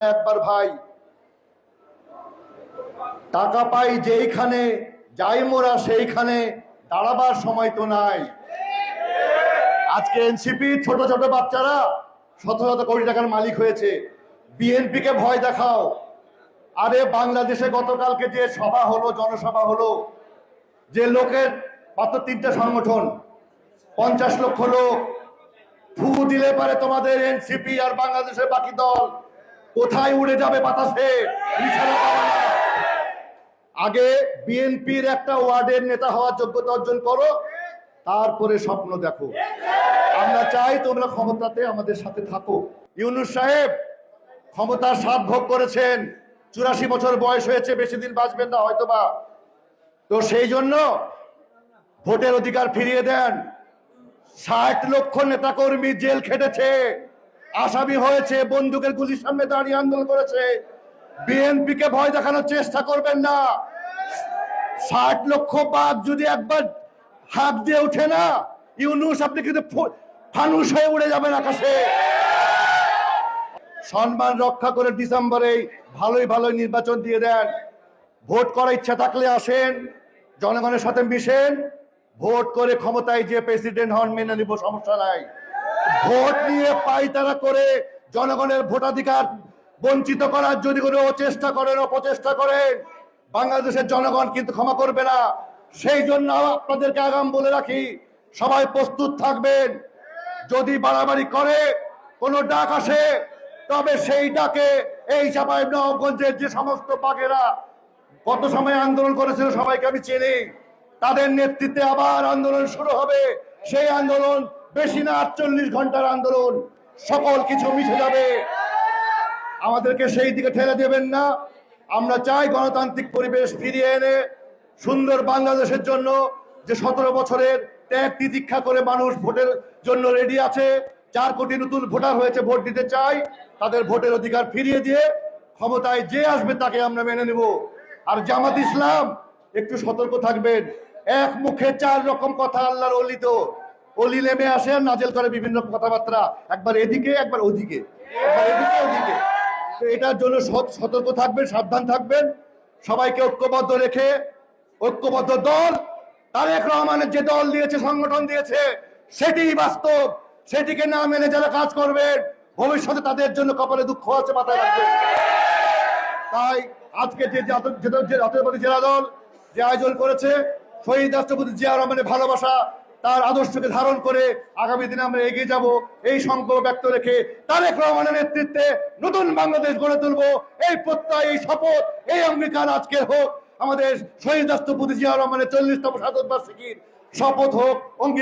একবার ভাই। টাকা পাই যেইখানে, যাই মোরা সেইখানে, দাঁড়াবার সময় তো নাই। আজকে এনসিপি ছোট ছোট বাচ্চারা শত শত কোটি টাকার মালিক হয়েছে। বিএনপি কে ভয় দেখাও। আরে বাংলাদেশে গতকালকে যে সভা হলো, জনসভা হলো, যে লোকের মাত্র তিনটা সংগঠন, পঞ্চাশ লক্ষ লোক, ফু দিলে পারে তোমাদের এনসিপি আর বাংলাদেশের বাকি দল। কোথায় উড়ে যাবে বাতাসে। আগে বিএনপির একটা ওয়ার্ডের নেতা হওয়ার যোগ্যতা অর্জন করো, তারপরে স্বপ্ন দেখো। আমরা চাই তোমরা ক্ষমতাতে আমাদের সাথে থাকো। ইউনুস সাহেব ক্ষমতার স্বাদ ভোগ করেছেন। চুরাশি বছর বয়স হয়েছে, বেশি দিন বাঁচবেন না হয়তোবা। তো সেই জন্য ভোটের অধিকার ফিরিয়ে দেন। ষাট লক্ষ নেতাকর্মী জেল খেটেছে। আসামি হয়েছে, বন্দুকের গুলির সামনে দাঁড়িয়ে আন্দোলন করেছে। বিএনপি কে ভয় দেখানোর চেষ্টা করবেন না। ষাট লক্ষ বাঘ যদি একবার হাত দিয়ে ওঠে না, ইউনুস, আপনি কিন্তু ফানুস হয়ে উড়ে যাবেন আকাশে। সম্মান রক্ষা করে ডিসেম্বরে ভালোই ভালোই নির্বাচন দিয়ে দেন। ভোট করার ইচ্ছা থাকলে আসেন, জনগণের সাথে মিশেন। ভোট করে ক্ষমতায় যে প্রেসিডেন্ট হন, মেনে নিব, সমস্যা নাই। ভোট নিয়ে পাইতারা করে জনগণের ভোটাধিকার বঞ্চিত করার যদি কোনো চেষ্টা করেন, অপচেষ্টা করেন, বাংলাদেশের জনগণ কিন্তু ক্ষমা করবে না। সেই জন্য আপনাদেরকে আগাম বলে রাখি, সবাই প্রস্তুত থাকবেন। যদি বাড়াবাড়ি করে, কোনো ডাক আসে, তবে সেই ডাকে এই চাপাই নবগঞ্জের যে সমস্ত বাঘেরা কত সময় আন্দোলন করেছিল সবাইকে আমি চিনি। তাদের নেতৃত্বে আবার আন্দোলন শুরু হবে। সেই আন্দোলন বেশি না আটচল্লিশ ঘণ্টার আন্দোলন, সকল কিছু মিশে যাবে। আমাদেরকে সেই দিকে ঠেলে দেবেন না। আমরা চাই গণতান্ত্রিক পরিবেশ ফিরিয়ে এনে সুন্দর বাংলাদেশের জন্য যে সতেরো বছরের ত্যাগ তিতিক্ষা করে মানুষ ভোটের জন্য রেডি আছে, চার কোটি নতুন ভোটার হয়েছে, ভোট দিতে চাই, তাদের ভোটের অধিকার ফিরিয়ে দিয়ে ক্ষমতায় যে আসবে তাকে আমরা মেনে নেব। আর জামাত ইসলাম, একটু সতর্ক থাকবেন। এক মুখে চার রকম কথা আল্লাহর অলি তো অলি নেমে আসে নাজেল করে বিভিন্ন কথাবার্তা, একবার এদিকে, একবার ওদিকে। একবার এদিকে, ওদিকে। তো এটার জন্য সত- সতর্ক থাকবেন, সাবধান থাকবেন। সবাইকে ঐক্যবদ্ধ রেখে, ঐক্যবদ্ধ দল, তারেক রহমানের যে দল দিয়েছে, সংগঠন দিয়েছে, সেটিই বাস্তব। সেটিকে না মেনে যারা কাজ করবেন, ভবিষ্যতে তাদের জন্য কপালে দুঃখ আছে, মাথায় রাখবেন। তাই আজকে যে জাতীয়বাদী জেলা দল যে আয়োজন করেছে, শহীদ রাষ্ট্রপতি জিয়া রহমানের ভালোবাসা তার আদর্শকে ধারণ করে আগামী দিনে আমরা এগিয়ে যাব। এই সংকল্প ব্যক্ত রেখে তারেক রহমানের নেতৃত্বে নতুন বাংলাদেশ গড়ে তুলবো। এই প্রত্যয়, এই শপথ, এই অঙ্গীকার আজকে হোক। আমাদের শহীদ রাষ্ট্রপতি জিয়া রহমানের চল্লিশতম শতবার্ষিকীর শপথ হোক অঙ্গীকার